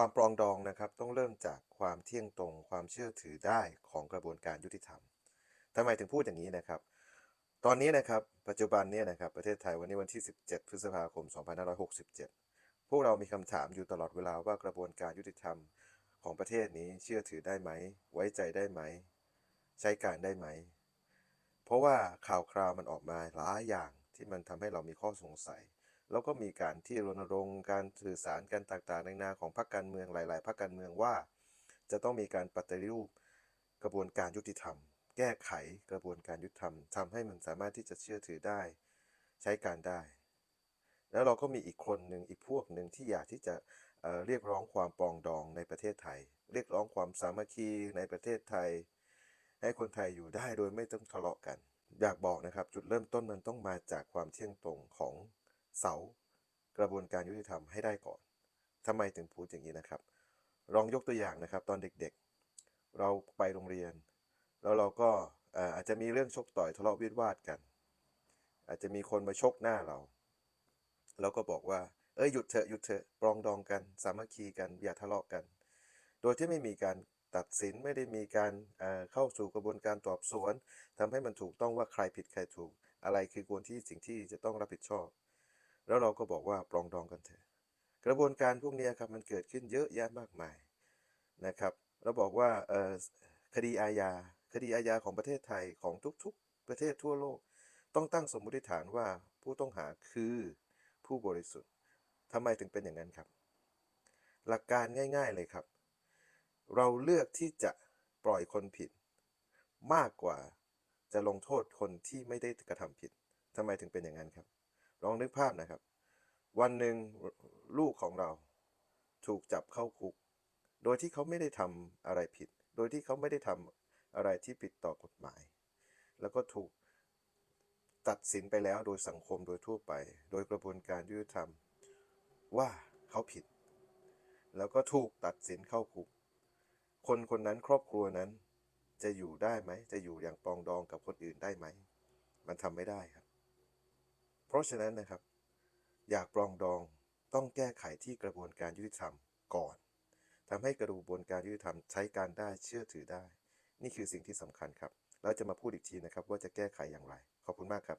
ความปรองดองนะครับต้องเริ่มจากความเที่ยงตรง ความเชื่อถือได้ของกระบวนการยุติธรรมทำไมถึงพูดอย่างนี้นะครับ ตอนนี้นะครับปัจจุบันเนี่ยนะครับประเทศไทยวันนี้วันที่ 17 พฤษภาคม 2567 พวกเรามีคำถามอยู่ตลอดเวลาว่ากระบวนการยุติธรรมของประเทศนี้เชื่อถือได้ไหม ไว้ใจได้ไหม ใช้การได้ไหม เพราะว่าข่าวคราวมันออกมาหลายอย่างที่มันทำให้เรามีข้อสงสัย แล้วก็มีการที่รณรงค์การสื่อสารกันต่างๆในนาของพรรคการเมืองหลาย ๆ พรรคการเมืองว่า จะต้องมีการปฏิรูปกระบวนการยุติธรรม แก้ไขกระบวนการยุติธรรมทำให้มันสามารถที่จะเชื่อถือได้ ใช้การได้ แล้วเราก็มีอีกคนหนึ่งอีกพวกหนึ่งที่อยากที่จะเเรียกร้องความปองดองในประเทศไทย เรียกร้องความสามัคคีในประเทศไทย ให้คนไทยอยู่ได้โดยไม่ต้องทะเลาะกัน อยากบอกนะครับจุดเริ่มต้นมันต้องมาจากความเที่ยงตรงของ เสากระบวนการยุติธรรมให้ได้ก่อนทำไมถึงพูดอย่างนี้นะครับ ลองยกตัวอย่างนะครับ ตอนเด็กๆ เราไปโรงเรียน แล้วเราก็อาจจะมีเรื่องชกต่อยทะเลาะวิวาทกัน อาจจะมีคนมาชกหน้าเราเราก็บอกว่า เอ้ยหยุดเถอะหยุดเถอะปรองดองกัน สามัคคีกันอย่าทะเลาะกัน โดยที่ไม่มีการตัดสินไม่ได้มีการเอ่อเข้าสู่กระบวนการสอบสวนทำให้มันถูกต้องว่าใครผิดใครถูก อะไรคือควรที่สิ่งที่จะต้องรับผิดชอบ แล้วเราก็บอกว่าปรองดองกันเถอะ กระบวนการพวกนี้ครับมันเกิดขึ้นเยอะแยะมากมายนะครับเราบอกว่าคดีอาญาคดีอาญาของประเทศไทยของทุกๆ ประเทศทั่วโลก ต้องตั้งสมมติฐานว่าผู้ต้องหาคือผู้บริสุทธิ์ทำไมถึงเป็นอย่างนั้นครับ หลักการง่าย ๆเลยครับ เราเลือกที่จะปล่อยคนผิด มากกว่าจะลงโทษคนที่ไม่ได้กระทำผิดทำไมถึงเป็นอย่างนั้นครับ ลองนึกภาพนะครับ วันหนึ่งลูกของเราถูกจับเข้าคุก โดยที่เขาไม่ได้ทำอะไรผิด โดยที่เขาไม่ได้ทำอะไรที่ผิดต่อกฎหมาย แล้วก็ถูกตัดสินไปแล้วโดยสังคมโดยทั่วไป โดยกระบวนการยุติธรรม ว่าเขาผิด แล้วก็ถูกตัดสินเข้าคุก คนคนนั้นครอบครัวนั้นจะอยู่ได้ไหม จะอยู่อย่างปองดองกับคนอื่นได้ไหม มันทำไม่ได้ครับ เพราะฉะนั้นนะครับ อยากปรองดองต้องแก้ไขที่กระบวนการยุติธรรมก่อนทำให้กระบวนการยุติธรรมใช้การได้เชื่อถือได้ นี่คือสิ่งที่สำคัญครับ แล้วจะมาพูดอีกทีนะครับว่าจะแก้ไขอย่างไร ขอบคุณมากครับ